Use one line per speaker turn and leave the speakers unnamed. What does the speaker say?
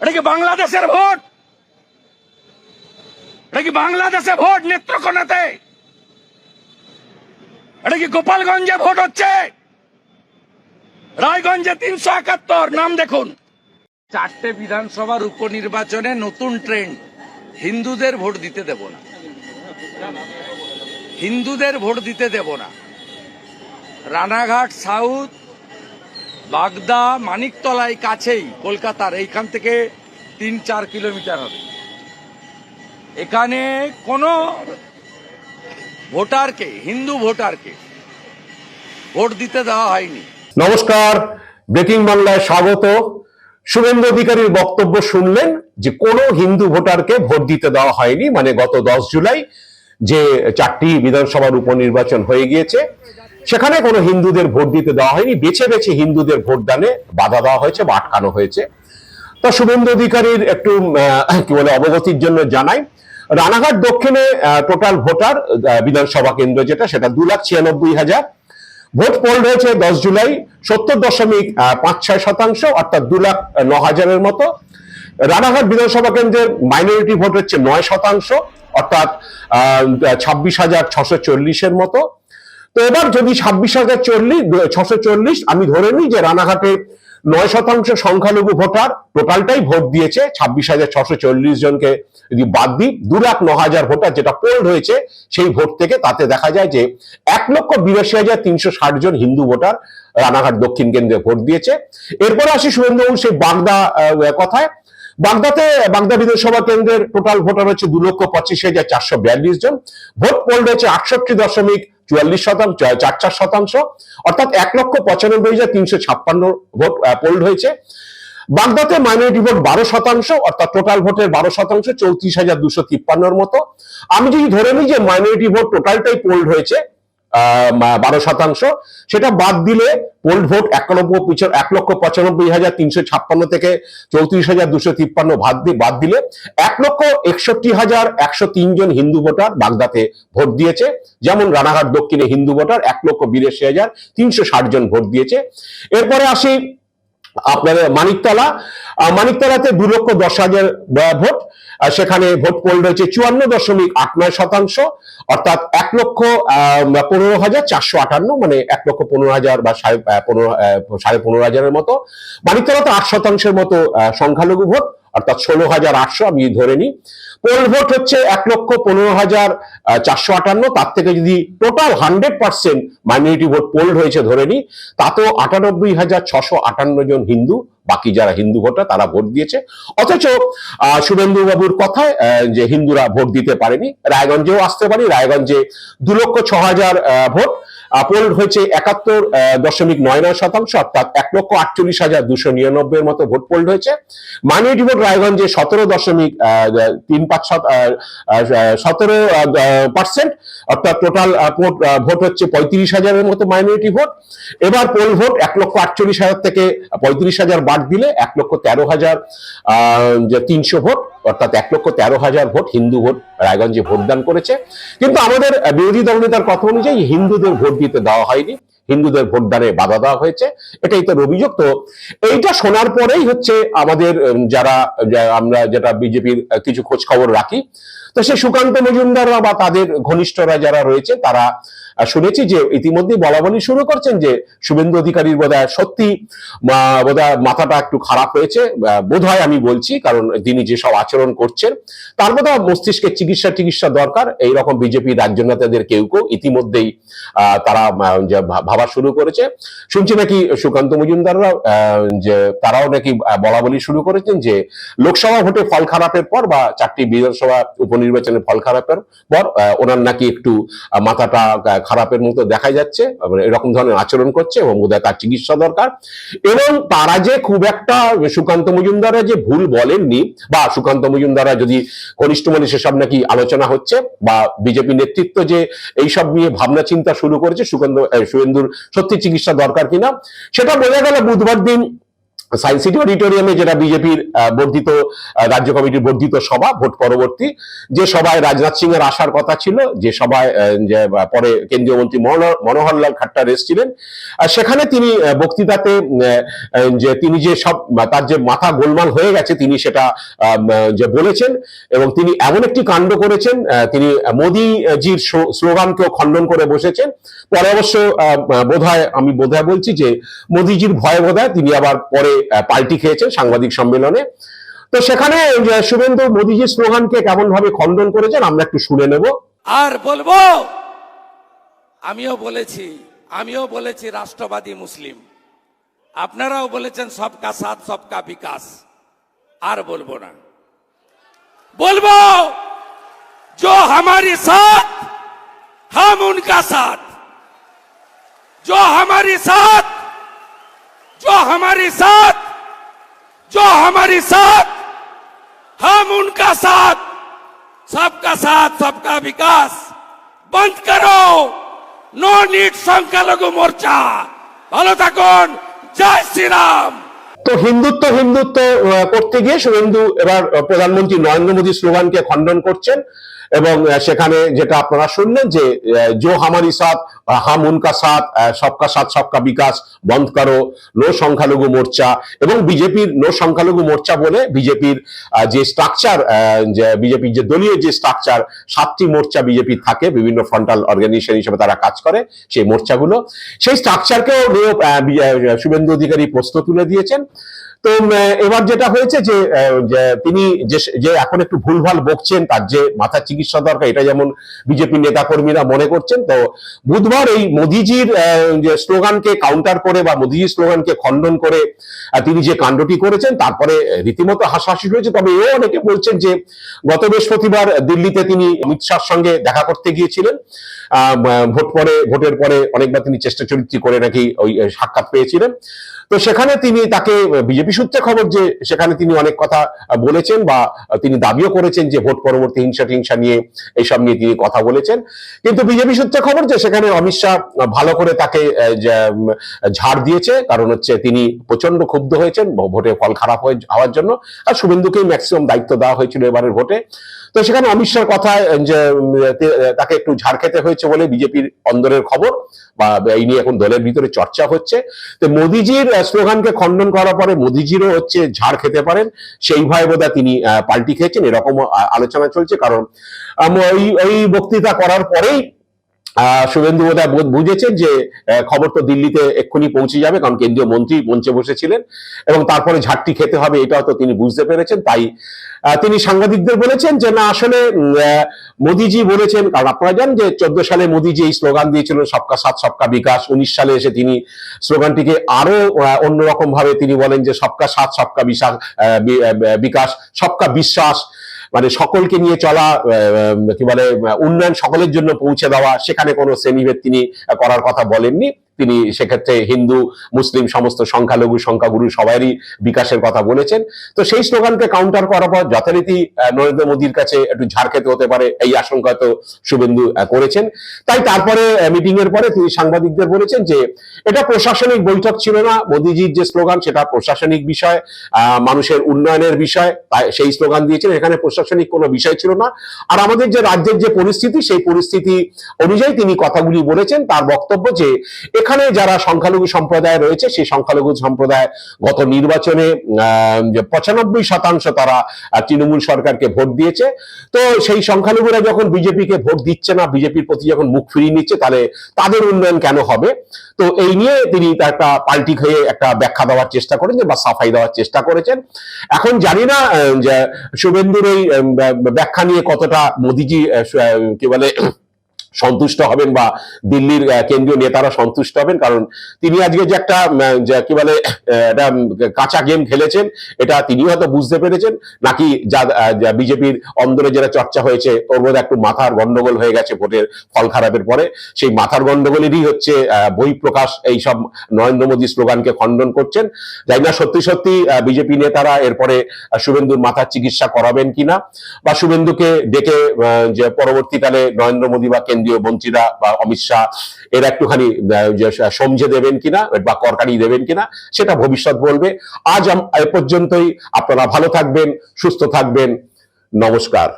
এটা কি বাংলাদেশের ভোট? এটা কি বাংলাদেশে ভোট নেত্রকোনাতে? এটা কি গোপালগঞ্জে ভোট হচ্ছে? রায়গঞ্জে তিনশো একাত্তর, নাম দেখুন। চারটে বিধানসভার উপনির্বাচনে নতুন ট্রেন্ড। হিন্দুদের ভোট দিতে দেব না। হিন্দুদের ভোট দিতে দেব না। রানাঘাট, সাউথ বাগদা মানিকতলাই কাছেই কলকাতার, এইখান থেকে তিন চার কিলোমিটার হবে। এখানে কোনো ভোটারকে, হিন্দু ভোটারকে ভোট দিতে দেওয়া হয়নি।
নমস্কার, ব্রেকিং বাংলায় স্বাগত। শুভেন্দু অধিকারীর বক্তব্য শুনলেন যে কোনো হিন্দু ভোটারকে ভোট দিতে দেওয়া হয়নি মানে গত দশ জুলাই যে চারটি বিধানসভার উপনির্বাচন হয়ে গিয়েছে। সেখানে কোনো হিন্দুদের ভোট দিতে দেওয়া হয়নি। বেছে বেছে হিন্দুদের ভোটদানে বাধা দেওয়া হয়েছে বা আটকানো হয়েছে। তা শুভেন্দু অধিকারীর একটু কি বলে, অবগতির জন্য জানাই। রানাঘাট দক্ষিণে টোটাল ভোটার বিধানসভা কেন্দ্র যেটা, সেটা দু লাখ ছিয়ানব্বই হাজার। ভোট পোল হয়েছে দশ জুলাই, সত্তর দশমিক পাঁচ ছয় শতাংশ, অর্থাৎ দু লাখ ন হাজারের মতো। রানাঘাট বিধানসভা কেন্দ্রের মাইনরিটি ভোট হচ্ছে নয় শতাংশ, অর্থাৎ ছাব্বিশ হাজার ছশো চল্লিশের মতো। তো এবার যদি ছাব্বিশ হাজার চল্লিশ ছশো চল্লিশ, আমি ধরে নিই যে রানাঘাটে নয় শতাংশ সংখ্যালঘু ভোটার, টোটালটাই ভোট দিয়েছে ছাব্বিশ হাজার ছশো চল্লিশ জনকে যদি বাদ দিই, দু লাখ ন হাজার ভোটার যেটা পোল হয়েছে সেই ভোট থেকে তাতে দেখা যায় যে এক লক্ষ বিরাশি হাজার তিনশো ষাট জন হিন্দু ভোটার রানাঘাট দক্ষিণ কেন্দ্রে ভোট দিয়েছে। এরপর আসি সুরেন্দ্রবাবু সেই বাগদা কথায়। বাগদাতে, বাগদা বিধানসভা কেন্দ্রের টোটাল ভোটার হচ্ছে দু লক্ষ পঁচিশ হাজার চারশো বিয়াল্লিশ জন। ভোট পোল রয়েছে আটষট্টি দশমিক চুয়াল্লিশ শতাংশ চার চার শতাংশ। অর্থাৎ এক লক্ষ পঁচানব্বই হাজার তিনশো ছাপ্পান্ন ভোট পোল হয়েছে। বাগদাতে মাইনরিটি ভোট বারো শতাংশ, অর্থাৎ টোটাল ভোটের বারো শতাংশ, চৌত্রিশ হাজার দুশো তিপ্পান্নর মতো। আমি যদি ধরে নিই যে মাইনরিটি ভোট টোটালটাই পোল্ড হয়েছে বারো শতাংশ। সেটা বাদ দিলে পোল্ড ভোট একানব্বই এক লক্ষ পঁচানব্বই হাজার তিনশো ছাপ্পান্ন থেকে চৌত্রিশ হাজার দুশো তিপ্পান্ন বাদ দিয়ে বাদ দিলে এক লক্ষ একষট্টি হাজার একশো তিনজন হিন্দু ভোটার বাগদাতে ভোট দিয়েছে। যেমন রানাঘাট দক্ষিণে হিন্দু ভোটার এক লক্ষ বিরাশি হাজার তিনশো ষাট জন ভোট দিয়েছে। এরপরে আসি আপনার মানিকতলা মানিকতলাতে দু লক্ষ দশ হাজার ভোট সেখানে ভোট পোল রয়েছে চুয়ান্ন দশমিক আট নয় শতাংশ, অর্থাৎ এক লক্ষ পনেরো হাজার চারশো আটান্ন মানে এক লক্ষ পনেরো হাজার বা সাড়ে পনেরো সাড়ে পনেরো হাজারের মতো। মানিকতলাতে আট শতাংশের মতো সংখ্যালঘু ভোট অর্থাৎ ষোলো হাজার আটশো, আমি ধরে নিই। পোল ভোট হচ্ছে এক লক্ষ পনেরো হাজার চারশো আটান্ন। তার থেকে যদি total hundred percent minority vote polled হয়েছে ধরে নিই, তাতেও আটানব্বই হাজার ছশো আটান্ন জন হিন্দু, বাকি যারা হিন্দু ভোটার তারা ভোট দিয়েছে। অথচ শুভেন্দু বাবুর কথায় যে হিন্দুরা ভোট দিতে পারেনি, রায়গঞ্জেও আসতে পারি, রায়গঞ্জে দু লক্ষ ছ হাজার ভোট। পোল হয়েছে একাত্তর দশমিক নয় নয় শতাংশ, অর্থাৎ এক লক্ষ আটচল্লিশ হাজার দুশো নিরানব্বই এর মতো ভোট পোল্ড হয়েছে। মাইনরিটি ভোট রায়গঞ্জে সতেরো দশমিক তিন পাঁচ সতেরো পার্সেন্ট অর্থাৎ টোটাল ভোট হচ্ছে পঁয়ত্রিশ হাজারের মতো মাইনরিটি ভোট এবার পোল ভোট এক লক্ষ আটচল্লিশ হাজার থেকে পঁয়ত্রিশ হাজার বাদ দিলে এক লক্ষ তেরো হাজার তিনশো ভোট অর্থাৎ এক লক্ষ তেরো হাজার ভোট, হিন্দু ভোট, রায়গঞ্জে ভোটদান করেছে। কিন্তু আমাদের বিরোধী দলনেতার কথা অনুযায়ী হিন্দুদের ভোট দিতে দেওয়া হয়নি। হিন্দুদের ভোটদানে বাধা দেওয়া হয়েছে এটাই তো অভিযোগ। তো এইটা শোনার পরেই হচ্ছে আমাদের যারা আমরা যেটা বিজেপির কিছু খোঁজ খবর রাখি তো সেই সুকান্ত মজুমদাররা বা তাদের ঘনিষ্ঠরা যারা রয়েছে তারা শুনেছি যে ইতিমধ্যেই বলা বলি শুরু করছেন যে শুভেন্দু অধিকারীর বোধহয় সত্যি মাথাটা একটু খারাপ হয়েছে বোধ আমি বলছি কারণ তিনি যেসব আচরণ করছেন তার বোধহয় মস্তিষ্কে চিকিৎসা চিকিৎসা দরকার এইরকম বিজেপি রাজ্য নেতাদের কেউ কেউ ইতিমধ্যেই তারা আহ, ভাবা শুরু করেছে। শুনছি নাকি সুকান্ত মজুমদাররা যে তারাও নাকি বলা বলি শুরু করেছেন যে লোকসভা ভোটে ফল খারাপের পর বা চারটি বিধানসভা উপনির্বাচনে ফল খারাপের পর ওনার নাকি একটু মাথাটা খারাপের মতো দেখা যাচ্ছে এরকম ধরনের আচরণ করছে এবং বোধহয় তার চিকিৎসা দরকার। এবং তারা যে খুব একটা সুকান্ত মজুমদাররা যে ভুল বলেননি বা সুকান্ত মজুমদাররা যদি কনিষ্ঠ মানে সেসব নাকি আলোচনা হচ্ছে বা বিজেপি নেতৃত্ব যে এইসব নিয়ে ভাবনা চিন্তা শুরু করেছে, সুকান্ত শুভেন্দুর সত্যি চিকিৎসা দরকার কিনা সেটা বোঝা গেল বুধবার দিন সায়েন্স সিটি অডিটোরিয়ামে যেটা বিজেপির বর্ধিত রাজ্য কমিটির বর্ধিত সভা, ভোট পরবর্তী, যে সভায় রাজনাথ সিং এর আসার কথা ছিল, যে সভায় পরে কেন্দ্রীয় মন্ত্রী মনোহর- মনোহরলাল খাট্টার এসেছিলেন সেখানে তিনি বক্তৃতাতে যে তিনি যে সব তার যে মাথা গোলমাল হয়ে গেছে, তিনি সেটা যে বলেছেন, এবং তিনি এমন একটি কাণ্ড করেছেন তিনি মোদিজির স্লোগানকেও খণ্ডন করে বসেছেন, পরে অবশ্য বোধ হয় আমি বোধ বলছি যে, মোদিজির ভয়ে বোধ তিনি আবার পরে পাল্টি খেয়েছেন সাংবাদিক সম্মেলনে তো সেখানে যে শুভেন্দু মোদিজির স্লোগানকে কেমন ভাবে খণ্ডন করেছেন আমরা একটু শুনে নেব
আর বলবো আমিও বলেছি আমিও বলেছি রাষ্ট্রবাদী মুসলিম আপনারাও বলেছেন সবকা সাথ সবকা বিকাশ আর বলবো না বলবো जो हमारे साथ हम उनका साथ जो हमारे साथ जो हमारे साथ जो हमारे साथ हम उनका साथ सबका साथ सबका विकास बंद करो নো নিট সংখ্যালঘু মোর্চা ভালো থাকুন জয় শ্রীরাম
তো হিন্দুত্ব হিন্দুত্ব আহ, করতে গিয়ে শুভেন্দু এবার আহ, প্রধানমন্ত্রী নরেন্দ্র মোদী স্লোগানকে খণ্ডন করছেন এবং সেখানে যেটা আপনারা শুনলেন যে জো হামারি সাথ হাম উনকা সাথ সবকা সাথ, সবকা বিকাশ, বন্ধ করো, নো সংখ্যালঘু মোর্চা এবং বিজেপির নো সংখ্যালঘু মোর্চা বলে বিজেপির যে স্ট্রাকচার বিজেপির যে দলীয় যে স্ট্রাকচার সাতটি মোর্চা বিজেপির থাকে, বিভিন্ন ফ্রন্টাল অর্গানাইজেশন হিসেবে তারা কাজ করে সেই মোর্চাগুলো। সেই স্ট্রাকচারকেও শুভেন্দু অধিকারী প্রশ্ন তুলে দিয়েছেন। তো এবার যেটা হয়েছে যে তিনি যে এখন একটু ভুলভাল বকছেন, তার যে মাথার চিকিৎসা দরকার, এটা যেমন বিজেপি নেতাকর্মীরা মনে করছেন, তো বুধবার এই মোদিজির স্লোগানকে কাউন্টার করে বা মোদিজির স্লোগানকে খণ্ডন করে তিনি যে কাণ্ডটি করেছেন, তারপরে রীতিমতো হাসাহাসি হয়েছে, তবে এও অনেকে বলছেন যে গত বৃহস্পতিবার দিল্লিতে তিনি অমিত শাহর সঙ্গে দেখা করতে গিয়েছিলেন। ভোট পরে, ভোটের পরে অনেকবার তিনি চেষ্টা চরিত্র করে নাকি ওই সাক্ষাৎ পেয়েছিলেন। তো সেখানে তিনি তাকে বিজেপি সূত্রে খবর যে সেখানে তিনি অনেক কথা বলেছেন বা তিনি দাবিও করেছেন যে ভোট পরবর্তী হিংসা টিংসা নিয়ে এইসব নিয়ে তিনি কথা বলেছেন। কিন্তু বিজেপি সূত্রে খবর যে সেখানে অমিত শাহ ভালো করে তাকে ঝাড় দিয়েছে। কারণ হচ্ছে তিনি প্রচণ্ড ক্ষুব্ধ হয়েছেন ভোটে ফল খারাপ হয়ে হওয়ার জন্য। আর শুভেন্দুকেই ম্যাক্সিমাম দায়িত্ব দেওয়া হয়েছিল এবারের ভোটে। তো সেখানে অমিত শাহর কথায় যে তাকে একটু ঝাড় খেতে হয়েছে বলে বিজেপির অন্দরের খবর বা, এই নিয়ে এখন দলের ভিতরে চর্চা হচ্ছে। তো মোদিজির স্লোগানকে খণ্ডন করার পরে মোদিজিরও হচ্ছে ঝাড় খেতে পারেন। সেই ভয়ে বোধহয় তিনি পাল্টি খেয়েছেন। এরকম আলোচনা চলছে। কারণ ওই ওই বক্তৃতা করার পরেই শুভেন্দু বোধ- বুঝেছেন যে খবর তো দিল্লিতে এক্ষুনি পৌঁছে যাবে কারণ কেন্দ্রীয় মন্ত্রী মঞ্চে বসেছিলেন এবং তারপরে ঝাড়টি খেতে হবে এটাও তো তিনি বুঝতে পেরেছেন তাই তিনি সাংবাদিকদের বলেছেন যে না আসলে মোদিজি বলেছেন কারণ আপনারা জানেন যে চোদ্দ সালে মোদিজি এই স্লোগান দিয়েছিলেন সবকা সাথ সবকা বিকাশ উনিশ সালে এসে তিনি স্লোগানটিকে আরও অন্যরকম ভাবে তিনি বলেন যে সবকা সাথ সবকা বিশাস আহ, বি- আহ, বিকাশ সবকা বিশ্বাস মানে সকলকে নিয়ে চলা কি বলে, উন্নয়ন সকলের জন্য পৌঁছে দেওয়া, সেখানে কোনো শ্রেণীভেদ তিনি করার কথা বলেননি। তিনি সেক্ষেত্রে হিন্দু, মুসলিম, সমস্ত সংখ্যালঘু, সংখ্যাগুরু সবারই বিকাশের কথা বলেছেন। তো সেই স্লোগানকে কাউন্টার করার পর যথারীতি নরেন্দ্র মোদীর কাছে একটু ঝাড় খেতে হতে পারে এই আশঙ্কা তো শুভেন্দু করেছেন। তাই তারপরে মিটিং এর পরে তিনি সাংবাদিকদের বলেছেন যে, এটা প্রশাসনিক বৈঠক ছিল না। মোদিজির যে স্লোগান, সেটা প্রশাসনিক বিষয় মানুষের উন্নয়নের বিষয় সেই স্লোগান দিয়েছেন। এখানে প্রশাসনিক কোনো বিষয় ছিল না। আর আমাদের যে রাজ্যের যে পরিস্থিতি, সেই পরিস্থিতি অনুযায়ী তিনি কথাগুলি বলেছেন। তার বক্তব্য যে এখানে যারা সংখ্যালঘু সম্প্রদায় রয়েছে, সেই সংখ্যালঘু সম্প্রদায় গত নির্বাচনে পঁচানব্বই শতাংশ তারা তৃণমূল সরকারকে ভোট দিয়েছে। তো সেই সংখ্যালঘুরা যখন বিজেপিকে ভোট দিচ্ছে না, বিজেপির প্রতি যখন মুখ ফিরিয়ে নিচ্ছে, তাহলে তাদের উন্নয়ন কেন হবে? তো এই নিয়ে তিনি একটা পাল্টি হয়ে একটা ব্যাখ্যা দেওয়ার চেষ্টা করেন বা সাফাই দেওয়ার চেষ্টা করেছেন। এখন জানি না যে শুভেন্দুর এই ব্যাখ্যা নিয়ে কতটা মোদিজি কি বলে সন্তুষ্ট হবেন বা দিল্লির কেন্দ্রীয় নেতারা সন্তুষ্ট হবেন। কারণ তিনি আজকে যে একটা কি বলে একটা কাঁচা গেম খেলেছেন, এটা তিনি হয়তো বুঝতে পেরেছেন। নাকি যা বিজেপির অন্দরে যেটা চর্চা হয়েছে, ওর মধ্যে একটু মাথার গন্ডগোল হয়ে গেছে ভোটের ফল খারাপের পরে। সেই মাথার গন্ডগোলেরই হচ্ছে বহিঃপ্রকাশ এই সব নরেন্দ্র মোদী স্লোগানকে খণ্ডন করছেন। যাই না সত্যি সত্যি বিজেপি নেতারা এরপরে শুভেন্দুর মাথার চিকিৎসা করাবেন কিনা, বা শুভেন্দুকে ডেকে যে পরবর্তীকালে নরেন্দ্র মোদী বা কেন্দ্রীয় কেন্দ্রীয় মন্ত্রীরা বা অমিত শাহ, এরা একটুখানি সমঝে দেবেন কিনা বা করকারি দেবেন কিনা, সেটা ভবিষ্যৎ বলবে। আজ এ পর্যন্তই। আপনারা ভালো থাকবেন, সুস্থ থাকবেন। নমস্কার।